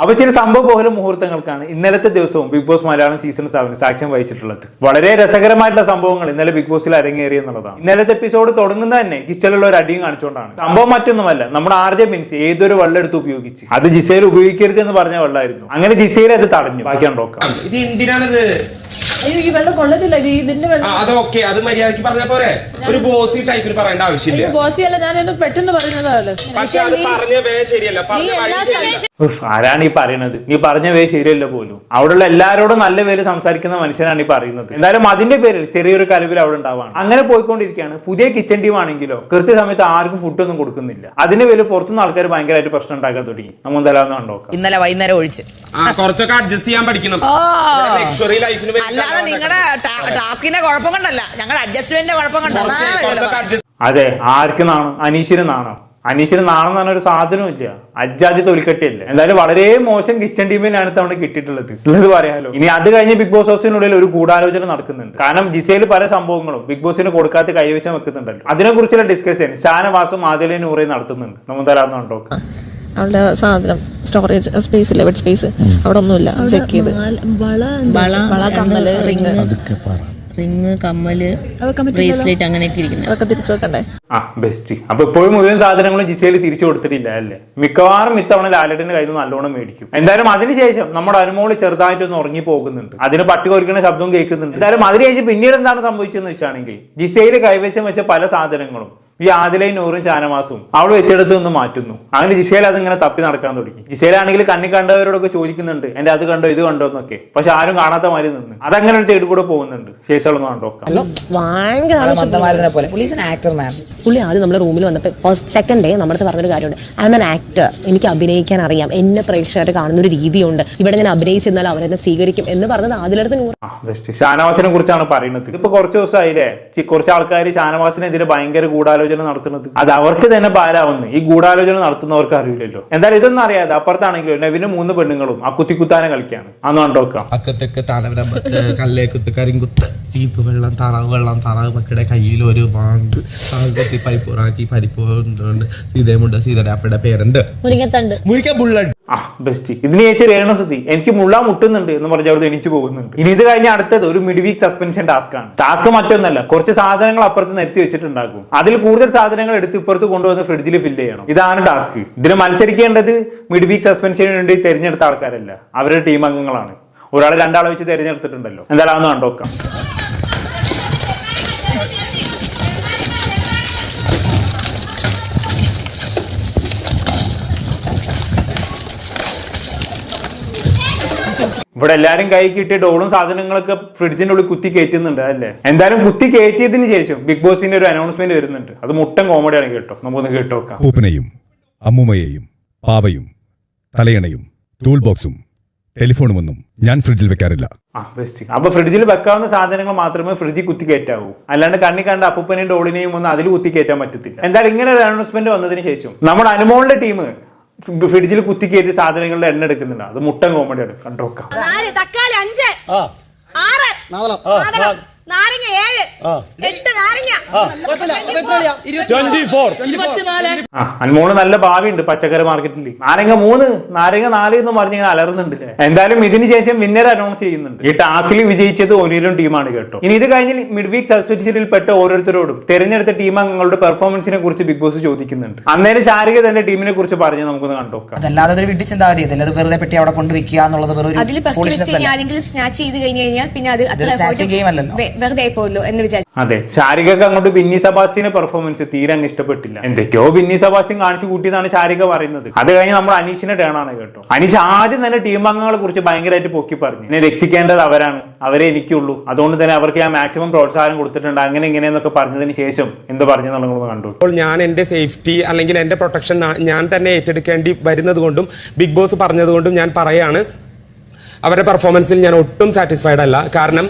അപ്പൊ ചില സംഭവ ബഹുല മുഹൂർത്തങ്ങൾക്കാണ്. ഇന്നലത്തെ ദിവസവും big boss Malayalam season seven സാക്ഷ്യം വഹിച്ചിട്ടുള്ളത്. വളരെ രസകരമായിട്ടുള്ള സംഭവങ്ങൾ ഇന്നലെ ബിഗ് ബോസിൽ അരങ്ങേറി എന്നുള്ളതാണ്. ഇന്നലത്തെ എപ്പിസോഡ് തുടങ്ങുന്ന തന്നെ കിച്ചലുള്ള ഒരു അടിയും കാണിച്ചുകൊണ്ടാണ്. സംഭവം മറ്റൊന്നുമല്ല നമ്മുടെ ആർജെ മിൻസ് ഏതൊരു വെള്ളമെടുത്ത് ഉപയോഗിച്ച്. അത് ജിസയിൽ ഉപയോഗിക്കരുത് എന്ന് പറഞ്ഞ വെള്ളമായിരുന്നു അങ്ങനെ ജിസയിൽ അത് തടഞ്ഞു. ബാക്കിയാണ് നോക്കാം ഇത് എന്തിനാണിത്? അയ്യോ ഈ വെള്ളം കൊള്ളത്തില്ല. ഇത് ഇതിന്റെ ആ, വെള്ളം അത് ഓക്കെ അത് മര്യാദയ്ക്ക് പറഞ്ഞ പോരെ? ഒരു ബോസി ടൈപ്പിൽ പറയേണ്ട ആവശ്യമില്ല. ബോസിയല്ല ഞാനൊന്ന് പെട്ടെന്ന് പറയുന്നതാണ് പക്ഷെ അത് പറഞ്ഞ വേ ശരിയല്ല. നീ പറഞ്ഞ വഴി ശരിയല്ല. ഉഫ്, ആരാണ് ഈ പറയുന്നത്? നീ പറഞ്ഞ പേര് ശരിയല്ല പോലും. അവിടെയുള്ള എല്ലാവരോടും നല്ല പേര് സംസാരിക്കുന്ന മനുഷ്യനാണ് ഈ പറയുന്നത്. എന്തായാലും അതിന്റെ പേരിൽ ചെറിയൊരു കലവിൽ അവിടെ ഉണ്ടാവാണ്. അങ്ങനെ പോയിക്കൊണ്ടിരിക്കുകയാണ്. പുതിയ കിച്ചൺ ടീം ആണെങ്കിലോ കൃത്യസമയത്ത് ആർക്കും ഫുഡ് ഒന്നും കൊടുക്കുന്നില്ല. അതിന്റെ പേര് പുറത്തുനിന്ന് ആൾക്കാർ ഭയങ്കരമായിട്ട് പ്രശ്നം ഉണ്ടാക്കാൻ തുടങ്ങി. നമ്മൾ എന്തായാലും കണ്ടോക്കാം ഇന്നലെ വൈകുന്നേരം ഒഴിച്ച്. ആ കുറച്ചൊക്കെ അഡ്ജസ്റ്റ് ചെയ്യാൻ പഠിക്കണം ഓ. ലക്ഷറി ലൈഫിന് അല്ലാതെ നിങ്ങളുടെ ടാസ്കിന്റെ കുഴപ്പം കണ്ടല്ല. ഞങ്ങളുടെ അഡ്ജസ്റ്റ്മെന്റിന്റെ കുഴപ്പം കൊണ്ടല്ല. അതെ ആർക്ക് നാണം? അനീഷിന് നാണം? അനീഷിന് നാണം എന്ന് പറഞ്ഞ ഒരു സാധനവും ഇല്ല. അജാതി തൊലിക്കട്ടിയല്ലേ എന്തായാലും വളരെ മോശം കിച്ചൺ ടീമിനാണ് തവണ കിട്ടിയിട്ടുള്ളത്. ഉള്ളത് പറയാലോ. ഇനി അത് കഴിഞ്ഞ് ബിഗ് ബോസ് ഹൗസിനുള്ളിൽ ഒരു ഗൂഢാലോചന നടക്കുന്നുണ്ട്. കാരണം ജിസയിൽ പല സംഭവങ്ങളും ബിഗ് ബോസിന് കൊടുക്കാത്ത കൈവശം വെക്കുന്നുണ്ടല്ലോ. അതിനെ കുറിച്ചുള്ള ഡിസ്കഷൻ ഷാനവാസും ആദിലെ ഉറേ നടത്തുന്നുണ്ട്. നമ്മൾ കണ്ടോക്കാം അവളുടെ സാധനം സ്റ്റോറേജ് സ്പേസ് ഇല്ല ബെഡ് സ്പേസ് അവിടെ ഒന്നുമില്ല. ചെക്ക് ചെയ്ത്. വള കമ്മൽ റിങ്. റിങ് കമ്മൽ ബ്രേസ്ലെറ്റ് അങ്ങനെയൊക്കെ ഇരിക്കുന്നത്. അതൊക്കെ തിരിച്ചു വെക്കണ്ടേ ആ ബെസ്റ്റ് അപ്പൊ ഇപ്പോഴും മുഴുവൻ സാധനങ്ങളും ജിസയിൽ തിരിച്ചു കൊടുത്തിട്ടില്ല അല്ലേ? മിക്കവാറും ഇത്തവണ ലാലറ്റിന്റെ കയ്യിൽ നിന്ന് നല്ലോണം മേടിക്കും. എന്തായാലും അതിനുശേഷം നമ്മുടെ അനുമോൾ ചെറുതായിട്ടൊന്ന് ഉറങ്ങി പോകുന്നുണ്ട്. അതിന് പട്ടി കൊറിക്കുന്ന ശബ്ദവും കേൾക്കുന്നുണ്ട്. എന്തായാലും അതിനുശേഷം പിന്നീട് എന്താണ് സംഭവിച്ചതെന്ന് വെച്ചാണെങ്കിൽ ജിസയിൽ കൈവശം വെച്ച പല സാധനങ്ങളും ഈ ആദിലയും നൂറും ചാനവാസും അവൾ വെച്ചെടുത്ത് നിന്ന് മാറ്റുന്നു. അങ്ങനെ ജിസേൽ അതിങ്ങനെ തപ്പി നടക്കാൻ തുടങ്ങി. ജിസേലാണെങ്കിൽ കണ്ണി കണ്ടവരോടൊക്കെ ചോദിക്കുന്നുണ്ട് എന്റെ അത് കണ്ടോ ഇത് കണ്ടോ എന്നൊക്കെ. പക്ഷെ ആരും കാണാത്ത മാതിരി നിന്ന്. അതങ്ങനെ ഒരു സൈഡിൽ കൂടെ പോകുന്നുണ്ട്. ശേഷം കണ്ടോക്കാം ഭയങ്കര മന്ദമാരനെ പോലെ. പുള്ളീസ് ആക്ടർ മാം പുള്ളി ആദ്യം നമ്മുടെ റൂമിൽ വന്നപ്പോൾ സെക്കൻഡ് ഡേ നമ്മുടെ പറഞ്ഞൊരു കാര്യമുണ്ട്. ഐ എം എൻ ആക്ടർ എനിക്ക് അഭിനയിക്കാൻ അറിയാം. എന്നെ പ്രേക്ഷകരെ കാണുന്ന ഒരു രീതിയുണ്ട്. ഇവിടെ ഞാൻ അഭിനയിച്ചിരുന്നാൽ അവരെന്നെ സ്വീകരിക്കും എന്ന് പറഞ്ഞത് ആദ്യത്തെ നൂറ് ആ ബെസ്റ്റ് ഷാനവാസിനെ കുറിച്ചാണ് പറയുന്നത്. ഇപ്പൊ കുറച്ച് ദിവസമായില്ലേ കുറച്ച് ആൾക്കാർ ഷാനവാസിനെതിരെ ഭയങ്കര ഗൂഢാലോചന നടത്തുന്നത്? അത് അവർക്ക് തന്നെ ഭാരാവുന്നു ഈ ഗൂഢാലോചന നടത്തുന്നവർക്ക് അറിയില്ലല്ലോ. എന്തായാലും ഇതൊന്നും അറിയാതെ അപ്പുറത്താണെങ്കിലും നെവിന് മൂന്ന് പെണ്ണുങ്ങളും ആ കുത്തിക്കുത്താനെ കളിക്കാണ് അന്ന് കണ്ടോക്കാം അക്കത്തൊക്കെ കല്ലേ കല്ലേക്കുത്ത് കരിങ്കുത്ത് ചീപ്പ് വെള്ളം താറാവ് വെള്ളം താറാവ് മക്കളുടെ കയ്യിൽ ഒരു വാങ്ക് പൈപ്പ് പരിപ്പൂറാക്കി പരിപ്പൂറുണ്ട് സീതയുമുണ്ട് സീതയുടെ അപ്പയുടെ പേരെന്ത്? മുരിക്കത്തണ്ട് മുരിക്ക ബുള്ളറ്റ് ആ ബെസ്റ്റ് ഇതിന് ചേച്ചി രേണുസുതി എനിക്ക് മുള്ള മുട്ടുന്നുണ്ട് എന്ന് പറഞ്ഞ് അവിടെ എണീച്ചു പോകുന്നുണ്ട്. ഇനി ഇത് കഴിഞ്ഞ അടുത്തത് ഒരു മിഡ് വീക്ക് സസ്പെൻഷൻ ടാസ്ക് ആണ്. ടാസ്ക് മറ്റൊന്നല്ല കുറച്ച് സാധനങ്ങൾ അപ്പുറത്ത് നിരത്തി വെച്ചിട്ടുണ്ടാകും. അതിൽ കൂടുതൽ സാധനങ്ങൾ എടുത്ത് ഇപ്പുറത്ത് കൊണ്ടുവന്ന് ഫ്രിഡ്ജിൽ ഫില്ല് ചെയ്യണം. ഇതാണ് ടാസ്ക് ഇതിന് മത്സരിക്കേണ്ടത് മിഡ് വീക്ക് സസ്പെൻഷന് വേണ്ടി തിരഞ്ഞെടുത്ത ആൾക്കാരല്ല അവരുടെ ടീം അംഗങ്ങളാണ്. ഒരാളെ രണ്ടാളെ വെച്ച് തിരഞ്ഞെടുത്തിട്ടുണ്ടല്ലോ. എന്തായാലും കണ്ടോക്കാം. ഇവിടെ എല്ലാരും കൈ കിട്ടിയ ഡോളും സാധനങ്ങളൊക്കെ ഫ്രിഡ്ജിന്റെ ഉള്ളിൽ കുത്തി കയറ്റുന്നുണ്ട് അല്ലേ എന്തായാലും കുത്തി കയറ്റിയതിന് ശേഷം ബിഗ് ബോസിന്റെ ഒരു അനൗൺസ്മെന്റ് വരുന്നുണ്ട്. അത് മുട്ടൻ ആണ് കേട്ടോ. നമുക്കൊന്ന് കേട്ടോക്കാം പൂപ്പനെയും അമ്മുമ്മയെയും പാവയും തലയണയും ടൂൾ ബോക്സും ടെലിഫോണുമൊന്നും ഞാൻ ഫ്രിഡ്ജിൽ വെക്കാറില്ല. ആ ബെസ്റ്റ് അപ്പൊ ഫ്രിഡ്ജിൽ വെക്കാവുന്ന സാധനങ്ങൾ മാത്രമേ ഫ്രിഡ്ജിൽ കുത്തി കയറ്റാവൂ. അല്ലാണ്ട് കണ്ണി കണ്ട അപ്പൂപ്പനെയും ഡോളിനെയും ഒന്നും അതിൽ കുത്തി കയറ്റാൻ പറ്റത്തില്ല. എന്തായാലും ഇങ്ങനെ ഒരു അനൗൺസ്മെന്റ് വന്നതിന് ശേഷം നമ്മുടെ അനുമോളുടെ ടീം ഫ്രിഡ്ജിൽ കുത്തി കയറ്റി സാധനങ്ങളുടെ എണ്ണ എടുക്കുന്നുണ്ട്. അത് മുട്ടൻ കോമഡിയാണ്. കണ്ടോക്കാം നാല് തക്കാളി അഞ്ച്. ആറ്. നാരങ്ങ ഏഴ്. എട്ട് നാരങ്ങ. ആ. അനുമോൾ നല്ല ഭാവിയുണ്ട് പച്ചക്കറി മാർക്കറ്റിൽ. നാരങ്ങ മൂന്ന് നാരങ്ങ നാല് എന്ന് പറഞ്ഞ് ഇങ്ങനെ അലറുന്നുണ്ട്. എന്തായാലും ഇതിന് ശേഷം വിന്നർ അനൗൺസ് ചെയ്യുന്നുണ്ട്. ഈ ടാസ്കിൽ വിജയിച്ചത് ഒനിലും ടീമാണ് കേട്ടോ. ഇനി ഇത് കഴിഞ്ഞ് മിഡ് വീക്ക് സസ്പെൻഷനിൽ പെട്ട ഓരോരുത്തരോടും തെരഞ്ഞെടുത്ത ടീം അംഗങ്ങളുടെ പെർഫോമൻസിനെ കുറിച്ച് ബിഗ് ബോസ് ചോദിക്കുന്നുണ്ട്. അന്നേരം ശാരിക തന്റെ ടീമിനെ കുറിച്ച് പറഞ്ഞ് നമുക്കൊന്ന് കണ്ടോക്കാം അതല്ലാതെ ഒരു വീട്ടിൽ ചിന്താ മതി അതല്ലാതെ വെറുതെ പെട്ടി അവിടെ കൊണ്ടുവെക്കുക എന്നുള്ളത് വെറുതെ സ്നാച്ച് ചെയ്ത് കഴിഞ്ഞു കഴിഞ്ഞാൽ പിന്നെ അത് snatching അല്ലല്ലോ. വെറുതെ ആയിപ്പോയല്ലോ എന്ന് വിചാരിച്ചു. അതെ ശാരികക്ക് അങ്ങോട്ട് ബിന്നി സബാസ്റ്റിന്റെ പെർഫോമൻസ് തീരെ അങ്ങ് ഇഷ്ടപ്പെട്ടില്ല. എന്തൊക്കെയോ ബിന്നി സബാസ്റ്റിൻ കാണിച്ചു കൂട്ടിയതാണ് ശാരിക പറയുന്നത്. അത് കഴിഞ്ഞ് നമ്മൾ അനീഷിന്റെ ടേൺ ആണ് കേട്ടോ. അനീഷ് ആദ്യം തന്നെ ടീം അംഗങ്ങളെ കുറിച്ച് ഭയങ്കരമായിട്ട് പൊക്കി പറഞ്ഞു. എന്നെ രക്ഷിക്കേണ്ടത് അവരാണ്. അവരെ എനിക്കുള്ളൂ. അതുകൊണ്ട് തന്നെ അവർക്ക് ഞാൻ മാക്സിമം പ്രോത്സാഹനം കൊടുത്തിട്ടുണ്ട്. അങ്ങനെ ഇങ്ങനെയെന്നൊക്കെ പറഞ്ഞതിന് ശേഷം എന്ത് പറഞ്ഞു നമ്മൾ കണ്ടു അപ്പോൾ ഞാൻ എന്റെ സേഫ്റ്റി അല്ലെങ്കിൽ എന്റെ പ്രൊട്ടക്ഷൻ ഞാൻ തന്നെ ഏറ്റെടുക്കേണ്ടി വരുന്നത് കൊണ്ടും ബിഗ് ബോസ് പറഞ്ഞതുകൊണ്ടും ഞാൻ പറയാണ്. അവരുടെ പെർഫോമൻസിൽ ഞാൻ ഒട്ടും സാറ്റിസ്ഫൈഡ് അല്ല. കാരണം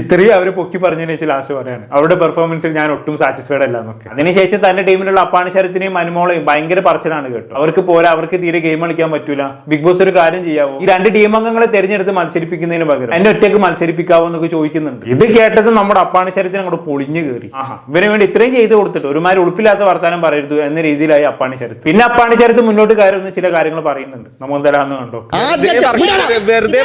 ഇത്രയും അവർ പൊക്കി പറഞ്ഞതിന് വെച്ച് ലാസ്റ്റ് പറയാണ് അവരുടെ പെർഫോമൻസിൽ ഞാൻ ഒട്ടും സാറ്റിസ്ഫൈഡ് അല്ല എന്നൊക്കെ. അതിനുശേഷം തന്റെ ടീമിലുള്ള അപ്പാണ് ശരത്തിനെയും അനുമോളെയും ഭയങ്കര പറച്ചിലാണ് കേട്ടോ. അവർക്ക് പോരാ അവർക്ക് തീരെ ഗെയിം കളിക്കാൻ പറ്റൂല. ബിഗ് ബോസ് ഒരു കാര്യം ചെയ്യാവോ? ഈ രണ്ട് ടീം അംഗങ്ങളെ തെരഞ്ഞെടുത്ത് മത്സരിപ്പിക്കുന്നതിന് പകരം എന്റെ ഒറ്റയ്ക്ക് മത്സരിപ്പിക്കാവോ എന്നൊക്കെ ചോദിക്കുന്നുണ്ട്. ഇത് കേട്ടത് നമ്മുടെ അപ്പാണ് ശരത്തിന് അങ്ങോട്ട് പൊളിഞ്ഞു കയറി ആഹാ. ഇവന് വേണ്ടി ഇത്രയും ചെയ്ത് കൊടുത്തിട്ട് ഒരുമാതിരി ഉളുപ്പില്ലാത്ത വർത്താനം പറയരുത് എന്ന രീതിയിലായി അപ്പാണി ശരത്ത്. പിന്നെ അപ്പാണി ശരത്ത് മുന്നോട്ട് കയറുന്ന ചില കാര്യങ്ങൾ പറയുന്നുണ്ട്. നമ്മൾ എന്തായാലും കണ്ടോ വെറുതെ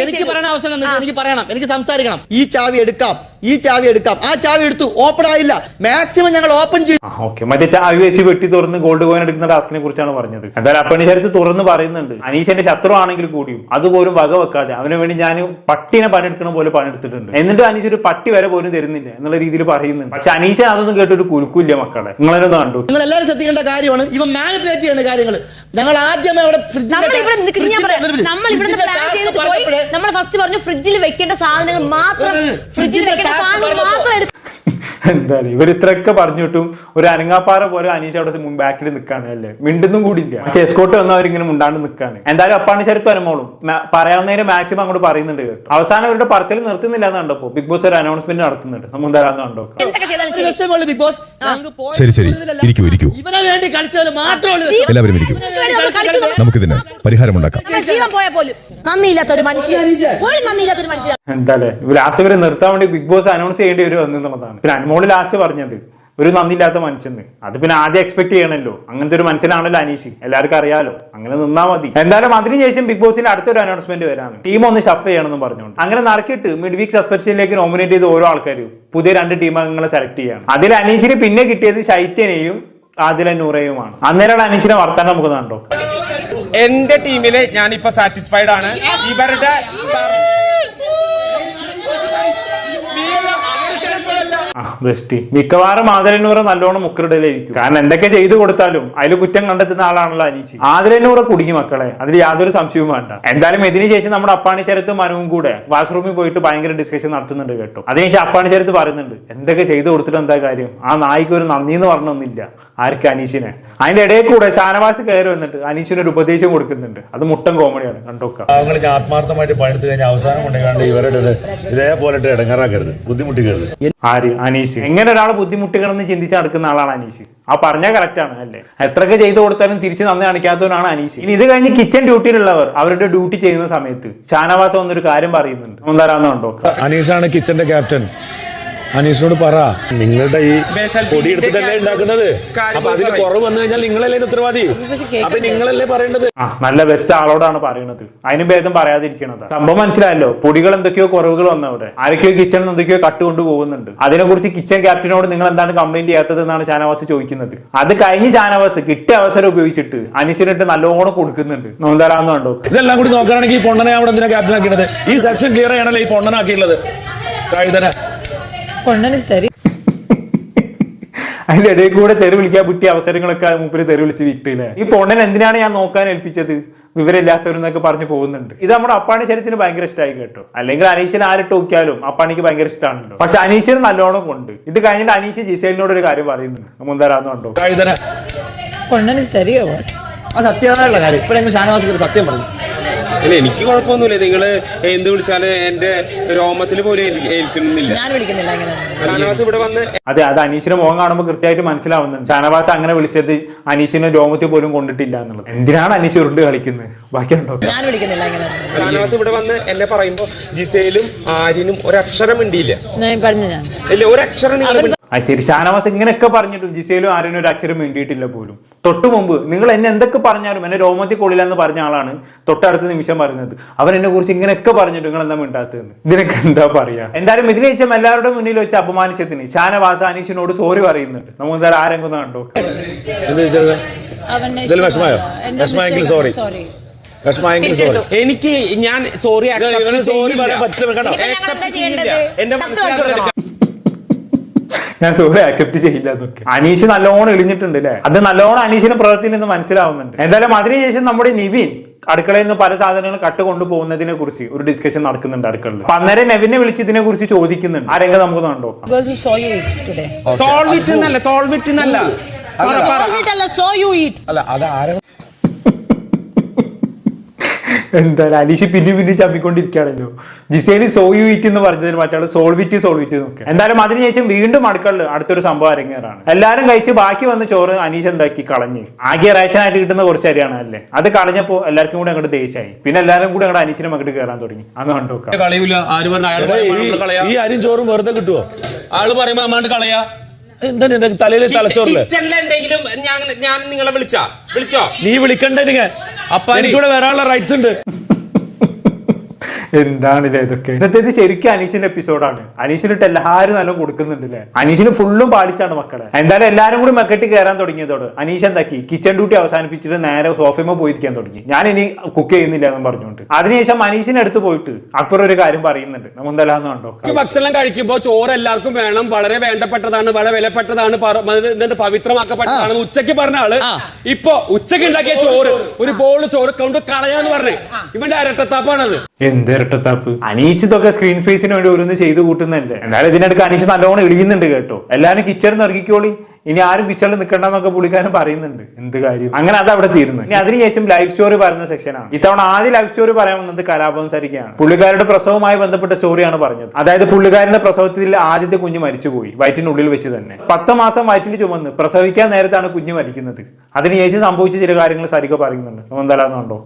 എനിക്ക് പറയാൻ അവസരം എനിക്ക് പറയണം. എനിക്ക് സംസാരിക്കണം. ഈ ചാവി എടുക്കാം. ഈ ചാവി എടുക്കാം. ആ ചാവി എടുത്തു. ഓപ്പൺ ആയില്ല. മാക്സിമം ഞങ്ങൾ ഓപ്പൺ ചെയ്തു. ഓക്കെ മറ്റേ ചാവി വെച്ച് വെട്ടി തുറന്ന് ഗോൾഡ് കോയിൻ എടുക്കുന്ന ടാസ്കിനെ കുറിച്ചാണ് പറഞ്ഞത്. എന്തായാലും അപ്പണി ശരത്ത് തുറന്ന് പറയുന്നുണ്ട്. അനീഷന്റെ ശത്രു ആണെങ്കിൽ കൂടിയും അതുപോലും വക വെക്കാതെ അവന് വേണ്ടി ഞാൻ പട്ടിനെ പണിയെടുക്കണ പോലെ പണിയെടുത്തിട്ടുണ്ട് എന്നിട്ട് അനീഷ് ഒരു പട്ടി വരെ പോലും തരുന്നില്ല എന്നുള്ള രീതിയിൽ പറയുന്നുണ്ട്. പക്ഷെ അനീഷ അതൊന്നും കേട്ടൊരു കുലുക്കില്ല മക്കളെ. നിങ്ങളൊന്ന് കണ്ടു. നിങ്ങൾ എല്ലാവരും ശ്രദ്ധിക്കേണ്ട കാര്യമാണ്. ഇവ മാനിപ്പുലേറ്റ് ചെയ്യുന്ന കാര്യങ്ങൾ ഞങ്ങൾ ആദ്യം അവിടെ ഫ്രിഡ്ജിൽ നമ്മൾ ഇവിടെ നിൽക്ക് ഞാൻ പറയാം. നമ്മൾ ഇവിടെ ഫ്രിഡ്ജിന്റെ ചെയ്തിട്ട് പോയി നമ്മൾ ഫസ്റ്റ് പറഞ്ഞു ഫ്രിഡ്ജിൽ വെക്കേണ്ട സാധനങ്ങൾ മാത്രം ഫ്രിഡ്ജിൽ വെക്കേണ്ട task സാധനങ്ങൾ പറഞ്ഞപ്പോ- മാത്രം എടുത്ത് എന്താണ്? ഇവർ ഇത്രയൊക്കെ പറഞ്ഞിട്ടും ഒരു അനങ്ങാപ്പാറ പോലെ അനീഷ് അവിടെ ബാക്കിൽ നിൽക്കാണ് അല്ലേ? മിണ്ടുന്നും കൂടിയില്ല പക്ഷേ എസ്കോട്ട് വന്നവരിങ്ങനെ മുണ്ടാണ്ട് നിൽക്കാണ് എന്തായാലും അപ്പാണ് ശരത്ത് അനുമോളും പറയാവുന്നതിന് മാക്സിമം അങ്ങോട്ട് പറയുന്നുണ്ട് കേട്ടോ. അവസാനം അവരുടെ പറച്ചൽ നിർത്തുന്നില്ല എന്ന് കണ്ടപ്പോ ബിഗ് ബോസ് ഒരു അനൗൺസ്മെന്റ് നടത്തുന്നുണ്ട്. നമ്മൾ എന്തായാലും കണ്ടോ ബിഗ് ബോസ് ശരി. ശരി. ഇരിക്കൂ ഇരിക്കൂ. ഇവനെ വേണ്ടി മാത്രമേ. എല്ലാവരും ഇരിക്കൂ. നമുക്കിതിന് പരിഹാരമുണ്ടാക്കാം നമ്മുടെ ജീവൻ പോയാൽ പോലും. നന്ദിയില്ലാത്ത ഒരു മനുഷ്യൻ. ലാസ്റ്റ് ഇവരെ നിർത്താൻ വേണ്ടി ബിഗ് ബോസ് അനൗൺസ് ചെയ്യേണ്ടി വരും എന്നുള്ളതാണ്. പിന്നെ അനുമോൾ ലാസ്റ്റ് പറഞ്ഞത് ഒരു നന്ദിയില്ലാത്ത മനുഷ്യന്ന് അത് പിന്നെ ആദ്യം എക്സ്പെക്ട് ചെയ്യണല്ലോ. അങ്ങനത്തെ ഒരു മനുഷ്യനാണല്ലോ അനീസി എല്ലാവർക്കും അറിയാലോ. അങ്ങനെ നിന്നാ മതി. എന്തായാലും അതിനുശേഷം ബിഗ് ബോസിന്റെ അടുത്തൊരു അനൗൺസ്മെന്റ് വരാണ്. ടീം ഒന്ന് ഷഫ് ചെയ്യണമെന്ന് പറഞ്ഞുകൊണ്ട്. അങ്ങനെ നടക്കിയിട്ട് മിഡ് വീക്ക് സസ്പെൻഷനിലേക്ക് നോമിനേറ്റ് ചെയ്ത ഓരോ ആൾക്കാരും പുതിയ രണ്ട് ടീം അംഗങ്ങളെ സെലക്ട് ചെയ്യാണ്. അതിൽ അനീഷിന് പിന്നെ കിട്ടിയത് ശൈത്യനെയും ആദില നൂറയുമാണ്. അന്നേരമാണ് അനീഷിനെ വർത്താനം നമുക്ക് കണ്ടോ? എന്റെ ടീമിൽ ഞാനിപ്പോ സാറ്റിസ്ഫൈഡ് ആണ്. ഇവരുടെ ബെസ്റ്റ്. മിക്കവാറും ആദരനൂറ് നല്ലോണം മുക്കറിടയിലായിരിക്കും കാരണം എന്തൊക്കെ ചെയ്തു കൊടുത്താലും അതിൽ കുറ്റം കണ്ടെത്തുന്ന ആളാണല്ലോ അനീച്ചി ആദരനൂറ് കുടുങ്ങി മക്കളെ അതിൽ യാതൊരു സംശയവും വേണ്ട. എന്തായാലും ഇതിനുശേഷം നമ്മുടെ അപ്പാണി ചരത്തും മനുവും കൂടെ വാഷ്റൂമിൽ പോയിട്ട് ഭയങ്കര ഡിസ്കഷൻ നടത്തുന്നുണ്ട് കേട്ടോ. അതിനുശേഷം അപ്പാണി ചരത്ത് പറയുന്നുണ്ട്. എന്തൊക്കെ ചെയ്തു കൊടുത്തിട്ട് എന്താ കാര്യം? ആ നായിക്ക് ഒരു നന്ദി എന്ന് പറഞ്ഞൊന്നില്ല ആർക്ക് അനീഷിനെ? അതിന്റെ ഇടയിൽ കൂടെ ഷാനവാസ് കയറി വന്നിട്ട് അനീഷിന് ഒരു ഉപദേശം കൊടുക്കുന്നുണ്ട്. അത് മുട്ടൻ കോമഡിയാണ് കണ്ടോക്ക. ആത്മാർത്ഥമായിട്ട് പണിയെടുത്ത് കഴിഞ്ഞാൽ അവസാനം ഇവരുടെ ഇതേപോലെ ഇടങ്ങാറാക്കരുത്. ബുദ്ധിമുട്ടിക്കരുത്. ആര്? അനീസ് എങ്ങനെ ഒരാൾ ബുദ്ധിമുട്ടുകളെന്ന് ചിന്തിച്ച് നടക്കുന്ന ആളാണ് അനീസ് ആ പറഞ്ഞാൽ കറക്റ്റ് ആണ് അല്ലേ? എത്രയൊക്കെ ചെയ്തു കൊടുത്താലും തിരിച്ച് നന്ദി കാണിക്കാത്തവനാണ് അനീസ് ഇനി ഇത് കഴിഞ്ഞ് കിച്ചൺ ഡ്യൂട്ടിയിലുള്ളവർ അവരുടെ ഡ്യൂട്ടി ചെയ്യുന്ന സമയത്ത് ഷാനവാസം എന്നൊരു കാര്യം പറയുന്നുണ്ട്. എന്താരാന്നുണ്ടോ അനീഷാണ് കിച്ചന്റെ ക്യാപ്റ്റൻ അനീഷിനോട് പറ. നിങ്ങളുടെ ഈ പൊടി എടുത്തിട്ടല്ലേ ഉണ്ടാക്കുന്നത്? അപ്പൊ അതിന് കുറവ് വന്നു കഴിഞ്ഞാൽ നിങ്ങളല്ലേ ഉത്തരവാദി? അപ്പൊ നിങ്ങളല്ലേ പറയേണ്ടത്? ആ നല്ല ബെസ്റ്റ് ആളോടാണ് പറയുന്നത് അതിന് ഭേദം പറയാതിരിക്കണത്. സംഭവം മനസ്സിലായല്ലോ? പൊടികൾ എന്തൊക്കെയോ കുറവുകൾ വന്നവിടെ ആരൊക്കെയോ കിച്ചണിൽ എന്തൊക്കെയോ കട്ട് കൊണ്ടുപോകുന്നുണ്ട് അതിനെക്കുറിച്ച് കിച്ചൺ ക്യാപ്റ്റനോട് നിങ്ങൾ എന്താണ് കംപ്ലൈന്റ് ചെയ്യാത്തത് എന്നാണ് ഷാനവാസ് ചോദിക്കുന്നത്. അത് കഴിഞ്ഞ് ഷാനവാസ് കിട്ടിയ അവസരം ഉപയോഗിച്ചിട്ട് അനീഷിനിട്ട് നല്ലോണം കൊടുക്കുന്നുണ്ട്. നോന്താരാന്ന് കണ്ടോ? ഇതെല്ലാം കൂടി നോക്കുകയാണെങ്കിൽ ഈ പൊണ്ണനെ അവിടെ എന്തിനാ ക്യാപ്റ്റൻ ആക്കിയത് ഈ സെക്ഷൻ ക്ലിയർ ചെയ്യണല്ലേ ഈ പൊണ്ണനാക്കിയുള്ളത് കഴുതന. കൊണ്ടന് തരി. അതിന്റെ ഇടയിൽ കൂടെ തെറി വിളിക്കാൻ പറ്റിയ അവസരങ്ങളൊക്കെ മൂപ്പര് തെറി വിളിച്ച് വിട്ടില്ലേ? ഈ പൊണ്ണൻ എന്തിനാണ് ഞാൻ നോക്കാൻ ഏൽപ്പിച്ചത്? വിവരമില്ലാത്തവരെന്നൊക്കെ പറഞ്ഞു പോകുന്നുണ്ട്. ഇത് നമ്മുടെ അപ്പാണി ശരീരത്തിന് ഭയങ്കര ഇഷ്ടമായി കേട്ടോ. അല്ലെങ്കിൽ അനീഷിനെ ആരിട്ട് നോക്കിയാലും അപ്പാണിക്ക് ഭയങ്കര ഇഷ്ടമാണല്ലോ പക്ഷെ അനീഷിന് നല്ലോണം കൊണ്ട് ഇത് കഴിഞ്ഞിട്ട് അനീഷ് ജിസേലിനോട് ഒരു കാര്യം പറയുന്നുണ്ട്. മുന്തരാന്ന് കണ്ടോ? കൊണ്ടന് തരികയോ ആ സത്യമായുള്ള കാര്യം. ഇപ്പോഴെങ്കിലും ഷാനവാസ് സത്യം പറഞ്ഞു. അല്ല എനിക്ക് കുഴപ്പമൊന്നുമില്ല. നിങ്ങൾ എന്ത് വിളിച്ചാലും എന്റെ രോമത്തിൽ പോലും ഏൽക്ക- ഏൽക്കുന്നില്ല. ഞാൻ വിളിക്കുന്നില്ല അങ്ങനെ ഷാനവാസ് ഇവിടെ വന്ന് അതെ അത് അനീഷിന്റെ മുഖം കാണുമ്പോൾ കൃത്യമായിട്ട് മനസ്സിലാവുന്നുണ്ട്. ഷാനവാസ് അങ്ങനെ വിളിച്ചത് അനീഷിനെ രോമത്തിൽ പോലും കൊണ്ടിട്ടില്ല എന്നുള്ളത്. എന്തിനാണ് അനീഷ് ഉരുണ്ട് കളിക്കുന്നത്? ബാക്കിയുണ്ടോ? ഞാൻ വിളിക്കുന്നില്ല അങ്ങനെ ഷാനവാസ് ഇവിടെ വന്ന് എന്നെ പറയുമ്പോ ജിസയിലും ആര്യനും ഒരക്ഷരം മിണ്ടിയില്ല. ഞാൻ പറഞ്ഞു ഞാൻ. ഇല്ല ഒരക്ഷരം നിങ്ങൾ അത് ശരി. ഷാനവാസ് ഇങ്ങനെയൊക്കെ പറഞ്ഞിട്ടും ജിസയിലും ആരും ഒരു അക്ഷരം വേണ്ടിയിട്ടില്ല പോലും. തൊട്ടു മുമ്പ് നിങ്ങൾ എന്നെ എന്തൊക്കെ പറഞ്ഞാലും എന്നെ രോമത്തിൽ കൊള്ളില്ല എന്ന് പറഞ്ഞ ആളാണ് തൊട്ടടുത്ത നിമിഷം പറയുന്നത്. അവൻ എന്നെ കുറിച്ച് ഇങ്ങനെയൊക്കെ പറഞ്ഞിട്ട് നിങ്ങൾ എന്താ മിണ്ടാത്തതെന്ന്? ഇതിനൊക്കെ എന്താ പറയാ? എന്തായാലും ഇതിനെ വെച്ചാൽ എല്ലാവരുടെ മുന്നിൽ വെച്ച് അപമാനിച്ചതിന് ഷാനവാസ് അനീഷിനോട് സോറി പറയുന്നുണ്ട്. നമുക്ക് എന്തായാലും ആരെങ്കിലും കണ്ടോ സോറി. സോറി. വിഷമായെങ്കിൽ സോറി. എനിക്ക് ഞാൻ സോറി സോറി പറയാൻ പറ്റില്ല, എന്റെ കിടക്കണോ? ഞാൻ സോറി ആക്സെപ്റ്റ് ചെയ്യില്ല എന്നൊക്കെ അനീഷ് നല്ലോണം എളിഞ്ഞിട്ടുണ്ട് അല്ലേ അത് നല്ലോണം അനീഷിന്റെ പ്രവൃത്തിയിൽ നിന്ന് മനസ്സിലാവുന്നുണ്ട്. എന്തായാലും അതിനുശേഷം നമ്മുടെ നിവിൻ അടുക്കളയിൽ നിന്ന് പല സാധനങ്ങൾ കട്ട് കൊണ്ടുപോകുന്നതിനെ കുറിച്ച് ഒരു ഡിസ്കഷൻ നടക്കുന്നുണ്ട് അടുക്കളയിൽ. അപ്പൊ അന്നേരം നെവിനെ വിളിച്ച് ഇതിനെ കുറിച്ച് ചോദിക്കുന്നുണ്ട്. ആ രംഗം നമുക്ക് കണ്ടോ solve it who saw you eat today. Solve it എന്നല്ല സോൾവ് ഇറ്റ് എന്നല്ല Saw it അല്ല, saw you eat. അല്ല അത് ആരാണ് എന്തായാലും അനീഷ് പിന്നെ പിന്നെ ചമ്മിക്കൊണ്ടിരിക്കുകയാണല്ലോ. ജിസേലി ഇറ്റ് എന്ന് പറഞ്ഞതിന് മറ്റാൾ സോൾവിറ്റ് സോൾവിറ്റ് നോക്കുക എന്തായാലും അതിനുശേഷം വീണ്ടും അടുക്കളിൽ അടുത്തൊരു സംഭവം അരങ്ങേറാണ്. എല്ലാരും കഴിച്ച് ബാക്കി വന്ന ചോറ് അനീഷ് എന്താക്കി? കളഞ്ഞ്. ആകെ റേഷനായിട്ട് കിട്ടുന്ന കുറച്ച് അരിയാണ് അല്ലേ? അത് കളഞ്ഞപ്പോ എല്ലാവർക്കും കൂടി അങ്ങോട്ട് ദേഷ്യായി. പിന്നെ എല്ലാവരും കൂടി അങ്ങോട്ട് അനീഷിനെ അങ്ങോട്ട് കയറാൻ തുടങ്ങി. അന്ന് കണ്ടു കളയൂല. ആര് പറഞ്ഞ അയാൾ ഈ അരിയും ചോറും വെറുതെ കിട്ടുമോ ആൾ പറയുമ്പോ അമ്മാണ്ട് കളയാ? എന്താ നിന്റെ തലയിൽ തലച്ചോറിൽ? എന്തെങ്കിലും ഞാൻ ഞാൻ നിങ്ങളെ വിളിച്ചാ? വിളിച്ചോ? നീ വിളിക്കണ്ടേ നിങ്ങ അപ്പൊ എനിക്കൂടെ വരാനുള്ള റൈറ്റ്സ് ഉണ്ട്. എന്താണില്ലേ ഇതൊക്കെ? ഇന്നത്തെ ശരിക്കും അനീഷിന്റെ എപ്പിസോഡാണ്. അനീഷിനിട്ട് എല്ലാവരും നല്ല കൊടുക്കുന്നുണ്ടല്ലേ? അനീഷിന് ഫുള്ളും പാടിച്ചാണ് മക്കളെ. എന്തായാലും എല്ലാരും കൂടി മെക്കെട്ടി കയറാൻ തുടങ്ങിയതോട് അനീഷ് എന്താക്കി? കിച്ചൺ ഡ്യൂട്ടി അവസാനിപ്പിച്ചിട്ട് നേരെ സോഫയുമ്പോൾ പോയിരിക്കാൻ തുടങ്ങി. ഞാൻ ഇനി കുക്ക് ചെയ്യുന്നില്ല എന്ന് പറഞ്ഞുകൊണ്ട്. അതിനുശേഷം അനീഷിന്റെ അടുത്ത് പോയിട്ട് അക്ബർ ഒരു കാര്യം പറയുന്നുണ്ട്. നമ്മൾ എന്തെല്ലാം കണ്ടോ? ഈ ഭക്ഷണം കഴിക്കുമ്പോൾ ചോറ് എല്ലാവർക്കും വേണം. വളരെ വേണ്ടപ്പെട്ടതാണ് വളരെ വിലപ്പെട്ടതാണ് പവിത്രമാക്കപ്പെട്ടതാണ് ഉച്ചയ്ക്ക് പറഞ്ഞ ആൾ ഇപ്പൊ ഉച്ചയ്ക്ക് ഉണ്ടാക്കിയ ചോറ് ഒരു ബോൾ ചോറ് കൊണ്ട് കളയാന്ന് പറഞ്ഞേ. ഇവന്റെ അരട്ടത്താപ്പാണത്. എന്ത് ഇരട്ടത്താപ്പ്. അനീഷ് ഇതൊക്കെ സ്ക്രീൻ സ്പേസിന് വേണ്ടി ഓരോന്ന് ചെയ്ത് കൂട്ടുന്നല്ലേ എന്നാലും ഇതിനിടയ്ക്ക് അനീഷ് നല്ലോണം ഇടിയുന്നുണ്ട് കേട്ടോ. എല്ലാരും കിച്ചൺ ഇറങ്ങിക്കോളി. ഇനി ആരും കിച്ചണിൽ നിൽക്കണ്ടെന്നൊക്കെ പുള്ളിക്കാരൻ പറയുന്നുണ്ട്. എന്ത് കാര്യം? അങ്ങനെ അത് അവിടെ തീരുന്നു. ഇനി അതിനുശേഷം ലൈഫ് സ്റ്റോറി പറയുന്ന സെക്ഷനാണ് ഇത്തവണ ആദ്യ ലൈഫ് സ്റ്റോറി പറയാൻ വന്നത് കലാപം സരികയാണ് പുള്ളിക്കാരുടെ പ്രസവവുമായി ബന്ധപ്പെട്ട സ്റ്റോറിയാണ് പറഞ്ഞത്. അതായത് പുള്ളിക്കാരന്റെ പ്രസവത്തിൽ ആദ്യത്തെ കുഞ്ഞ് മരിച്ചുപോയി വയറ്റിനുള്ളിൽ വെച്ച് തന്നെ. പത്ത് മാസം വയറ്റിൽ ചുമന്ന് പ്രസവിക്കാൻ നേരത്താണ് കുഞ്ഞ് മരിക്കുന്നത്. അതിനുശേഷം സംഭവിച്ച ചില കാര്യങ്ങൾ സരിക പറയുന്നുണ്ട്. എന്താണെന്നുണ്ടോ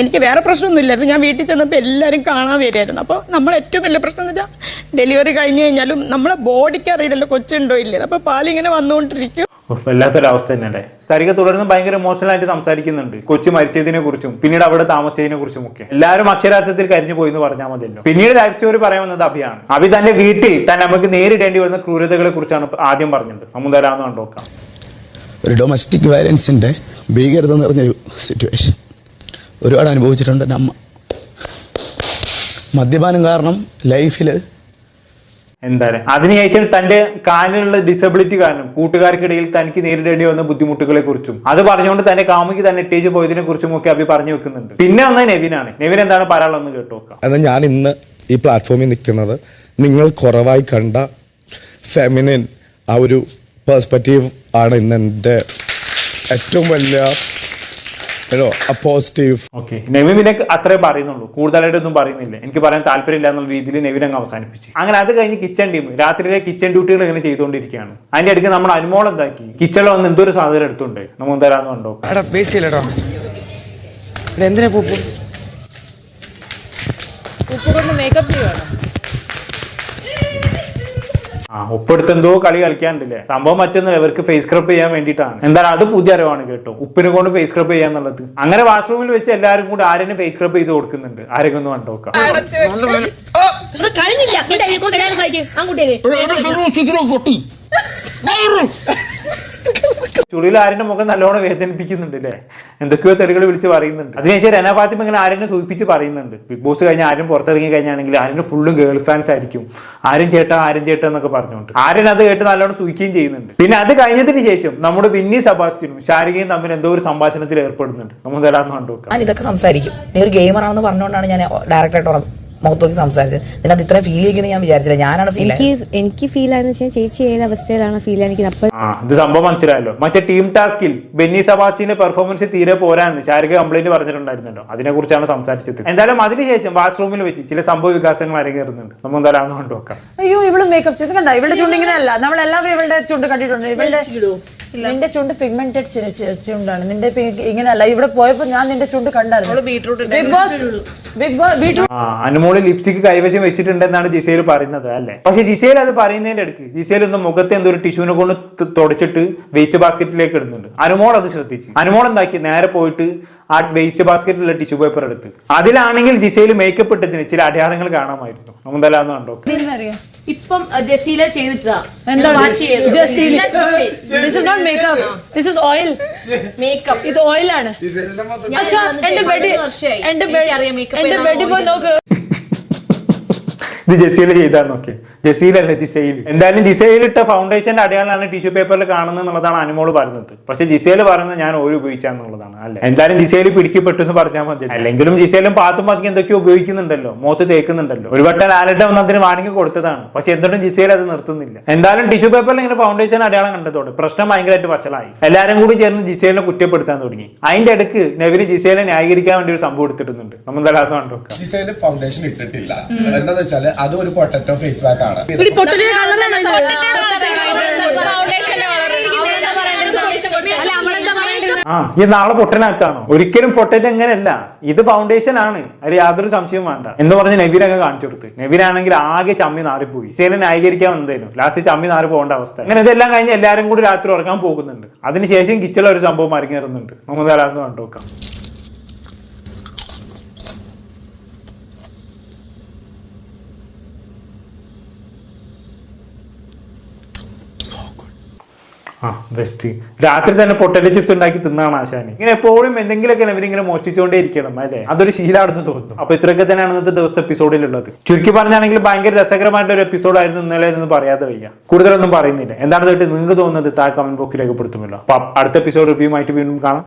എനിക്ക് വേറെ പ്രശ്നമൊന്നും ഇല്ലായിരുന്നു. ഞാൻ വീട്ടിൽ ചെന്നപ്പോൾ എല്ലാവരും കാണാൻ വരുമായിരുന്നു അപ്പോൾ നമ്മൾ ഏറ്റവും വലിയ പ്രശ്നം എന്ന് വെച്ചാൽ ഡെലിവറി കഴിഞ്ഞു കഴിഞ്ഞാലും നമ്മളെ ബോഡിക്ക് അറിയില്ലല്ലോ കൊച്ചുണ്ടോ ഇല്ലേ? അപ്പോൾ പാലിങ്ങനെ വന്നുകൊണ്ടിരിക്കും ഉഫ്, വല്ലാത്തൊരവസ്ഥ തന്നെയല്ലേ? സരിക തുടർന്ന് ഭയങ്കര ഇമോഷണൽ ആയിട്ട് സംസാരിക്കുന്നുണ്ട്. കൊച്ചു മരിച്ചതിനെ കുറിച്ചും പിന്നീട് അവിടെ താമസിച്ചതിനെ കുറിച്ചും ഒക്കെ. എല്ലാവരും അക്ഷരാർത്ഥത്തിൽ കരിഞ്ഞു പോയി എന്ന് പറഞ്ഞാൽ മതിയല്ലോ. പിന്നീട് ലൈഫ് സ്റ്റോറി പറയാൻ വന്നത് അഭിയാണ്. അഭി തന്റെ വീട്ടിൽ തന്നെ നമുക്ക് നേരിടേണ്ടി വരുന്ന ക്രൂരതകളെ കുറിച്ചാണ് ആദ്യം പറഞ്ഞത്. നമുക്ക് തരാമെന്ന് കണ്ടോക്കാം ഒരു ഡൊമസ്റ്റിക് വയലൻസിന്റെ ഭീകരത നിറഞ്ഞൊരു സിറ്റുവേഷൻ ഒരുപാട് അനുഭവിച്ചിട്ടുണ്ട് എന്റെ അമ്മ മദ്യപാനം കാരണം ലൈഫിൽ എന്തായാലും. അതിനുശേഷം തന്റെ കാലിനുള്ള ഡിസബിലിറ്റി കാരണം കൂട്ടുകാർക്കിടയിൽ തനിക്ക് നേരിടേണ്ടി വന്ന ബുദ്ധിമുട്ടുകളെ കുറിച്ചും അത് പറഞ്ഞുകൊണ്ട് തന്റെ കാമുകി തന്നെ ഇട്ടേജ് പോയതിനെ കുറിച്ചും ഒക്കെ അഭി പറഞ്ഞു വെക്കുന്നുണ്ട്. പിന്നെ വന്ന നെവിനാണ്. നെവിൻ എന്താണ് പറയാനുള്ളതെന്ന് കേട്ടോക്കാം എന്നാൽ ഞാൻ ഇന്ന് ഈ പ്ലാറ്റ്ഫോമിൽ നിൽക്കുന്നത് നിങ്ങൾ കുറവായി കണ്ട ഫെമിനിൻ ആ ഒരു പേഴ്സ്പെക്റ്റീവ് ആണ് ഇന്ന് എന്റെ ഏറ്റവും വലിയ പോസിറ്റീവ് ഓക്കെ നെവിൻ അത്രേ പറയുന്നുള്ളൂ. കൂടുതലായിട്ടൊന്നും പറയുന്നില്ല. എനിക്ക് പറയാൻ താല്പര്യമില്ല എന്നുള്ള രീതിയിൽ നെവിൻ അങ്ങ് അവസാനിപ്പിച്ചു. അങ്ങനെ അത് കഴിഞ്ഞ് കിച്ചൺ ടീം രാത്രിയിലെ കിച്ചൺ ഡ്യൂട്ടികൾ ഇങ്ങനെ ചെയ്തുകൊണ്ടിരിക്കുകയാണ്. അതിന്റെ ഇടയ്ക്ക് നമ്മൾ അനുമോൾ എന്താക്കി? കിച്ചണിൽ വന്ന് എന്തോ ഒരു സാധനം എടുത്തുണ്ട്? നമ്മൾ എന്തായാലും കണ്ടോ? എടാ വേസ്റ്റ് ചെയ്യലട്ടോ എന്തിനാ മേക്കപ്പ് ചെയ്യുവാണോ ആ ഉപ്പെടുത്ത് എന്തോ കളി കളിക്കാനുണ്ടല്ലേ? സംഭവം മറ്റൊന്നുമില്ല ഇവർക്ക് ഫേസ് സ്ക്രബ് ചെയ്യാൻ വേണ്ടിയിട്ടാണ്. എന്തായാലും അത് പുതിയ അറിവാണ് കേട്ടോ. ഉപ്പിനെ കൊണ്ട് ഫേസ് സ്ക്രബ് ചെയ്യാന്നുള്ളത് അങ്ങനെ വാഷ്റൂമിൽ വെച്ച് എല്ലാവരും കൂടി ആരെയും ഫേസ് സ്ക്രബ് ചെയ്ത് കൊടുക്കുന്നുണ്ട്. ആരെങ്കിലും ഒന്ന് കണ്ടോക്കാം കഴിഞ്ഞില്ല. ചുളിയിൽ ആരുടെ മുഖം നല്ലോണം വേദനിപ്പിക്കുന്നുണ്ട് അല്ലേ എന്തൊക്കെയോ തെറികൾ വിളിച്ച് പറയുന്നുണ്ട്. അതിനുശേഷം രന ഫാത്തിമ ഇങ്ങനെ ആരെന്നെ സൂചിപ്പിച്ച് പറയുന്നുണ്ട്. ബിഗ് ബോസ് കഴിഞ്ഞ് ആരും പുറത്തിറങ്ങി കഴിഞ്ഞാണെങ്കിൽ ആരും ഫുള്ളും ഗേൾ ഫാൻസ് ആയിരിക്കും. ആരും ചേട്ടാ ആരും ചേട്ടാ എന്നൊക്കെ പറഞ്ഞുകൊണ്ട്. ആര്യൻ അത് കേട്ട് നല്ലോണം സൂചിക്കുകയും ചെയ്യുന്നുണ്ട്. പിന്നെ അത് കഴിഞ്ഞതിന് ശേഷം നമ്മുടെ ബിന്നി സബാസ്റ്റിനും ശാരികയും തമ്മിൽ എന്തോ ഒരു സംഭാഷണത്തിൽ ഏർപ്പെടുന്നുണ്ട്. നമ്മൾ തരാമെന്ന് കണ്ടു ഞാൻ ഇതൊക്കെ സംസാരിക്കും. നീ ഒരു ഗെയിമറാണെന്ന് പറഞ്ഞുകൊണ്ടാണ് ഞാൻ ഡയറക്റ്റായിട്ട് മുഖത്ത് നോക്കി സംസാരിച്ചത്. ഇതിനകത്ത് ഇത്രയും ഫീൽ ചെയ്യുമെന്ന് ഞാൻ വിചാരിച്ചില്ല. ഞാനാണ് ഫീൽ എനിക്ക് എനിക്ക് ഫീൽ ആയെന്ന് വെച്ചാൽ ചേച്ചി ഏത് അവസ്ഥയിലാണ് ഫീൽ എനിക്ക് അപ്പോൾ ആ ഇത് സംഭവം മനസ്സിലായല്ലോ. മറ്റേ ടീം ടാസ്കിൽ ബെന്നി സബാസിന്റെ പെർഫോമൻസ് തീരെ പോരാന്ന് ശാരിക കംപ്ലൈന്റ് പറഞ്ഞിട്ടുണ്ടായിരുന്നല്ലോ. അതിനെ കുറിച്ചാണ് സംസാരിച്ചത്. എന്തായാലും അതിനുശേഷം വാഷ്റൂമിൽ വെച്ച് ചില സംഭവ വികാസങ്ങൾ അരങ്ങേറുന്നുണ്ട്. നമ്മൾ എന്തായാലും കണ്ടുവെക്കാം. അയ്യോ ഇവൾ മേക്കപ്പ് ചെയ്ത് കണ്ട? ഇവളുടെ ചുണ്ടിങ്ങനെ അല്ല നമ്മൾ എല്ലാവരും ഇവളുടെ ചുണ്ട് കണ്ടിട്ടുണ്ട്. ഇവളുടെ നിന്റെ ചുണ്ട് പിഗ്മെന്റഡ് ചുണ്ടാണ്. നിന്റെ ഇങ്ങനെയല്ല ഇങ്ങനെ അല്ല ഇവിടെ പോയപ്പോ ഞാൻ നിന്റെ ചുണ്ട് കണ്ടായിരുന്നു. Big boss big boss beetroot ആ അനുമോൾ ലിപ്സ്റ്റിക് കൈവശം വെച്ചിട്ടുണ്ടെന്നാണ് ജിസേൽ പറയുന്നത് അല്ലെ? പക്ഷെ ജിസേൽ അത് പറയുന്നതിന്റെ അടുക്ക് ജിസേൽ ഒന്ന് മുഖത്തെ എന്തോ ഒരു ടിഷ്യൂനെ കൊണ്ട് തുടച്ചിട്ട് വേസ്റ്റ് ബാസ്ക്കറ്റിലേക്ക് ഇടുന്നുണ്ട്. അനുമോൾ അത് ശ്രദ്ധിച്ചു. അനുമോൾ എന്താക്കി? നേരെ പോയിട്ട് ആ വേസ്റ്റ് ബാസ്ക്കറ്റിലുള്ള ടിഷ്യൂ പേപ്പർ എടുത്ത്. അതിലാണെങ്കിൽ ജിസയിൽ മേക്കപ്പ് ഇട്ടതിന് ചില അടയാളങ്ങൾ കാണാമായിരുന്നു. നമുക്കെല്ലാം കണ്ടോ. ഇപ്പം ജസീല ചെയ്തിട്ടാ എന്താണ് this is not makeup this is oil makeup ഇത് ഓയിലാണ് എന്റെ ബെഡ്. എന്റെ എന്റെ നോക്ക്. ഇത് ജസീൽ ചെയ്താന്നൊക്കെ ജസീലല്ല ജിസയിൽ എന്തായാലും ജിസയിൽ ഇട്ട ഫൗണ്ടേഷന്റെ അടയാളാണ് ടിഷ്യൂ പേപ്പറിൽ കാണുന്നത് എന്നുള്ളതാണ് അനുമോൾ പറയുന്നത്. പക്ഷെ ജിസയിൽ പറയുന്നത് ഞാൻ ഓര് ഉപയോഗിച്ചാന്നുള്ളതാണ് അല്ലെ? എന്തായാലും ജിസയിൽ പിടിക്കപ്പെട്ടു എന്ന് പറഞ്ഞാൽ മതി. അല്ലെങ്കിലും ജിസയിലും പാത്തും പതുക്കെ എന്തൊക്കെയോ ഉപയോഗിക്കുന്നുണ്ടല്ലോ മുഖത്ത് തേക്കുന്നുണ്ടല്ലോ. ഒരു വട്ടം ലാലഡ വന്ന് അതിന് വാണിംഗ് കൊടുത്തതാണ്. പക്ഷെ എന്തുകൊണ്ടും ജിസയിൽ അത് നിർത്തുന്നില്ല. എന്തായാലും ടിഷ്യൂ പേപ്പറിൽ ഇങ്ങനെ ഫൗണ്ടേഷൻ അടയാളം കണ്ടതോടെ പ്രശ്നം ഭയങ്കരമായിട്ട് വഷളായി. എല്ലാവരും കൂടി ചേർന്ന് ജിസൈലിനെ കുറ്റപ്പെടുത്താൻ തുടങ്ങി. അതിന്റെ അടുക്ക് നെവിന് ജിസേലിനെ ന്യായീകരിക്കാൻ വേണ്ടി ഒരു സംഭവം എടുത്തിട്ടുണ്ട് നമ്മൾ തലാന്ന് കണ്ടു ജിസേൽ ഫൗണ്ടേഷൻ ഇട്ടിട്ടില്ല. എന്താണെന്ന് വെച്ചാൽ അത് ഒരു പൊട്ടറ്റോ ഫേസ് ബാക്ക് ആണ്. ആ ഈ നാളെ പൊട്ടനാക്കാണോ? ഒരിക്കലും പൊട്ടറ്റ് എങ്ങനെയല്ല. ഇത് ഫൗണ്ടേഷൻ ആണ്. അതിൽ യാതൊരു സംശയവും വേണ്ട. എന്ന് പറഞ്ഞ് നെവിനൊക്കെ കാണിച്ചു കൊടുത്ത്. നെവിനാണെങ്കിൽ ആകെ ചമ്മി നാറിപ്പോയി. സേന ന്യായീകരിക്കാൻ വന്നതായിരുന്നു. ലാസ്റ്റ് ചമ്മി നാറി പോകേണ്ട അവസ്ഥ. അങ്ങനെ ഇതെല്ലാം കഴിഞ്ഞ് എല്ലാവരും കൂടി രാത്രി ഉറക്കാൻ പോകുന്നുണ്ട്. അതിനുശേഷം കിച്ചുള്ള ഒരു സംഭവം മറിഞ്ഞേറുന്നുണ്ട് നമുക്ക് കണ്ടു നോക്കാം. ആ ബെസ്റ്റ് രാത്രി തന്നെ പൊട്ടറ്റോ ചിപ്സ് ഉണ്ടാക്കി തിന്നാണ് ആശാന്. ഇങ്ങനെ എപ്പോഴും എന്തെങ്കിലുമൊക്കെ ഇവരിങ്ങനെ മോഷ്ടിച്ചുകൊണ്ടേ ഇരിക്കണം അല്ലേ? അതൊരു ശീലമാണെന്ന് തോന്നുന്നു. അപ്പൊ ഇത്രയൊക്കെ തന്നെയാണ് ഇന്നത്തെ ദിവസത്തെ എപ്പിസോഡിൽ എപ്പിസോഡിലുള്ളത് ചുരുക്കി പറഞ്ഞാണെങ്കിൽ ഭയങ്കര രസകരമായിട്ട് ഒരു എപ്പിസോഡായിരുന്നു ഇന്നലെ എന്ന് പറയാതെ വയ്യ. കൂടുതലൊന്നും പറയുന്നില്ല. എന്താണ് നിങ്ങൾക്ക് തോന്നുന്നത്? താ കമന്റ് ബോക്സിൽ രേഖപ്പെടുത്തുമല്ലോ. അപ്പൊ അടുത്ത എപ്പിസോഡ് റിവ്യൂ ആയിട്ട് വീണ്ടും കാണാം.